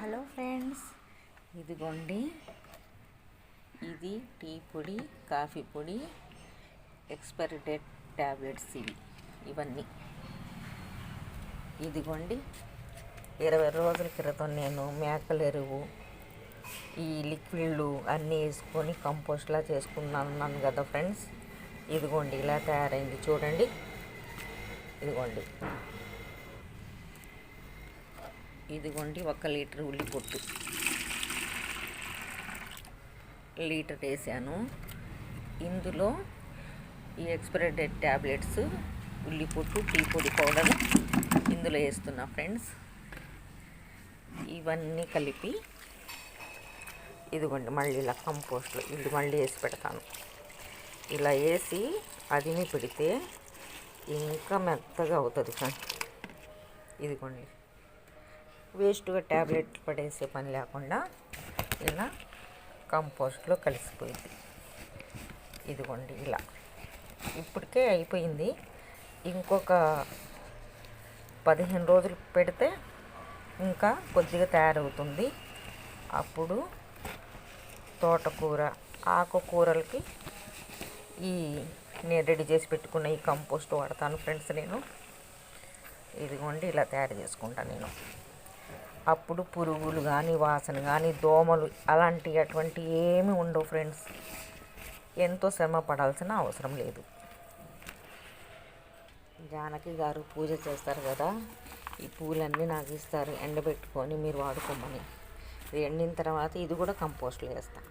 Hello friends ఇదిగోండి. ఇది tea పొడి కాఫీ పొడి ఎక్స్పైరీ డేట్ ట్యాబ్లెట్స్ ఇవి ఇవన్నీ. ఇదిగోండి ఇరవై రోజుల క్రితం నేను మేకల ఎరువు ఈ లిక్విడ్లు అన్నీ వేసుకొని కంపోస్ట్లా చేసుకున్నాను కదా ఫ్రెండ్స్. ఇదిగోండి ఇలా తయారైంది. చూడండి. ఇదిగోండి. ఇదిగోండి ఒక లీటర్ ఉల్లి పొట్టు లీటర్ వేసాను. ఇందులో ఈ ఎక్స్పైరీ డేట్ ట్యాబ్లెట్స్ ఉల్లి పొట్టు టీ పొడి పౌడర్ ఇందులో వేస్తున్నా ఫ్రెండ్స్ ఇవన్నీ కలిపి ఇదిగోండి మళ్ళీ ఇలా కంపోస్ట్లో ఇది మళ్ళీ వేసి పెడతాను. ఇలా వేసి అదిని పెడితే ఇంకా మెత్తగా అవుతుంది ఫ్రెండ్ ఇదిగోండి. వేస్ట్గా ట్యాబ్లెట్ పడేసే పని లేకుండా ఇలా కంపోస్ట్లో కలిసిపోయింది. ఇదిగోండి ఇలా. ఇప్పటికే అయిపోయింది. ఇంకొక పదిహేను రోజులు పెడితే ఇంకా కొద్దిగా తయారవుతుంది. అప్పుడు తోటకూర ఆకుకూరలకి ఈ నేను రెడీ చేసి పెట్టుకున్న ఈ కంపోస్ట్ వాడతాను ఫ్రెండ్స్ నేను. ఇదిగోండి ఇలా తయారు చేసుకుంటాను నేను. అప్పుడు పురుగులు కానీ వాసన కానీ దోమలు అలాంటి అటువంటి ఏమి ఉండవు ఫ్రెండ్స్. ఎంతో శ్రమ పడాల్సిన అవసరం లేదు. జానకి గారు పూజ చేస్తారు కదా ఈ పూలన్నీ నాకు ఇస్తారు ఎండబెట్టుకొని మీరు వాడుకోమని. ఎండిన తర్వాత ఇది కూడా కంపోస్ట్లో వేస్తాను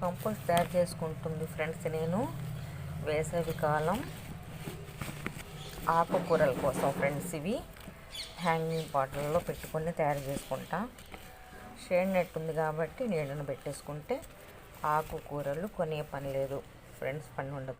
కంపోస్ట్ తయారు చేసుకుంటుంది ఫ్రెండ్స్ నేను వేసవి కాలం ఆకుకూరల కోసం ఫ్రెండ్స్ ఇవి హ్యాంగింగ్ బాటిల్లో పెట్టుకొని తయారు చేసుకుంటా. షేడ్ నెట్ ఉంది కాబట్టి నీడను పెట్టేసుకుంటే ఆకుకూరలు కొనే పని లేదు. ఫ్రెండ్స్ పని ఉండదు.